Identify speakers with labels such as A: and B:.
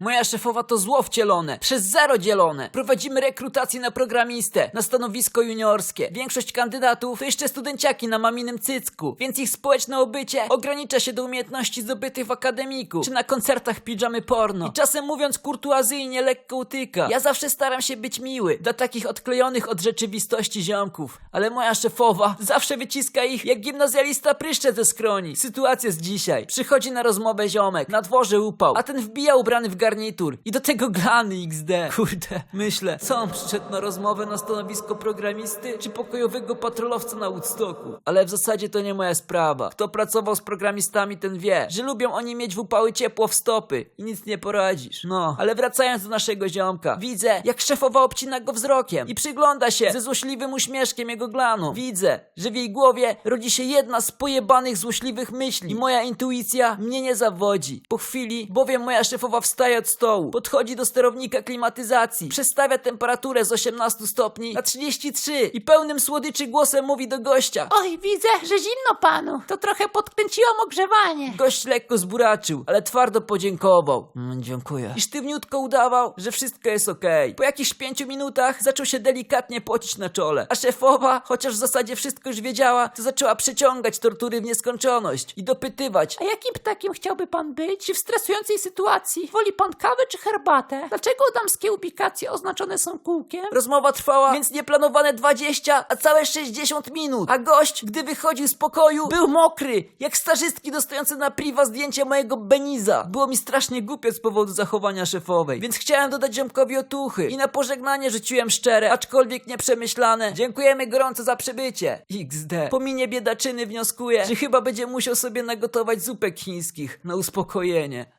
A: Moja szefowa to zło wcielone, przez zero dzielone. Prowadzimy rekrutację na programistę, na stanowisko juniorskie. Większość kandydatów to jeszcze studenciaki na maminym cycku, więc ich społeczne obycie ogranicza się do umiejętności zdobytych w akademiku, czy na koncertach pijamy porno. I czasem mówiąc kurtuazyjnie lekko utyka. Ja zawsze staram się być miły dla takich odklejonych od rzeczywistości ziomków, ale moja szefowa zawsze wyciska ich jak gimnazjalista pryszcze ze skroni. Sytuacja z dzisiaj. Przychodzi na rozmowę ziomek, na dworze upał, a ten wbija ubrany w garnitur i do tego glany XD. Kurde, myślę, co on przyszedł na rozmowę na stanowisko programisty, czy pokojowego patrolowca na Woodstocku? Ale w zasadzie to nie moja sprawa. Kto pracował z programistami, ten wie, że lubią oni mieć w upały ciepło w stopy i nic nie poradzisz. No, ale wracając do naszego ziomka, widzę, jak szefowa obcina go wzrokiem i przygląda się ze złośliwym uśmieszkiem jego glanu. Widzę, że w jej głowie rodzi się jedna z pojebanych złośliwych myśli i moja intuicja mnie nie zawodzi. Po chwili, bowiem moja szefowa wstaje od stołu, podchodzi do sterownika klimatyzacji, przestawia temperaturę z 18 stopni na 33 i pełnym słodyczy głosem mówi do gościa.
B: Oj, widzę, że zimno panu. To trochę podkręciłam ogrzewanie.
A: Gość lekko zburaczył, ale twardo podziękował. Mm, dziękuję. I sztywniutko udawał, że wszystko jest okej. Po jakichś pięciu minutach zaczął się delikatnie pocić na czole, a szefowa, chociaż w zasadzie wszystko już wiedziała, to zaczęła przeciągać tortury w nieskończoność i dopytywać.
B: A jakim ptakiem chciałby pan być? Czy w stresującej sytuacji woli pan kawę czy herbatę? Dlaczego damskie ubikacje oznaczone są kółkiem?
A: Rozmowa trwała więc nieplanowane 20, a całe 60 minut. A gość, gdy wychodził z pokoju, był mokry, jak starzystki dostające na priwa zdjęcie mojego Beniza. Było mi strasznie głupio z powodu zachowania szefowej, więc chciałem dodać ziomkowi otuchy i na pożegnanie rzuciłem szczere, aczkolwiek nieprzemyślane. Dziękujemy gorąco za przybycie. XD. Po minie biedaczyny wnioskuję, że chyba będzie musiał sobie nagotować zupek chińskich na uspokojenie.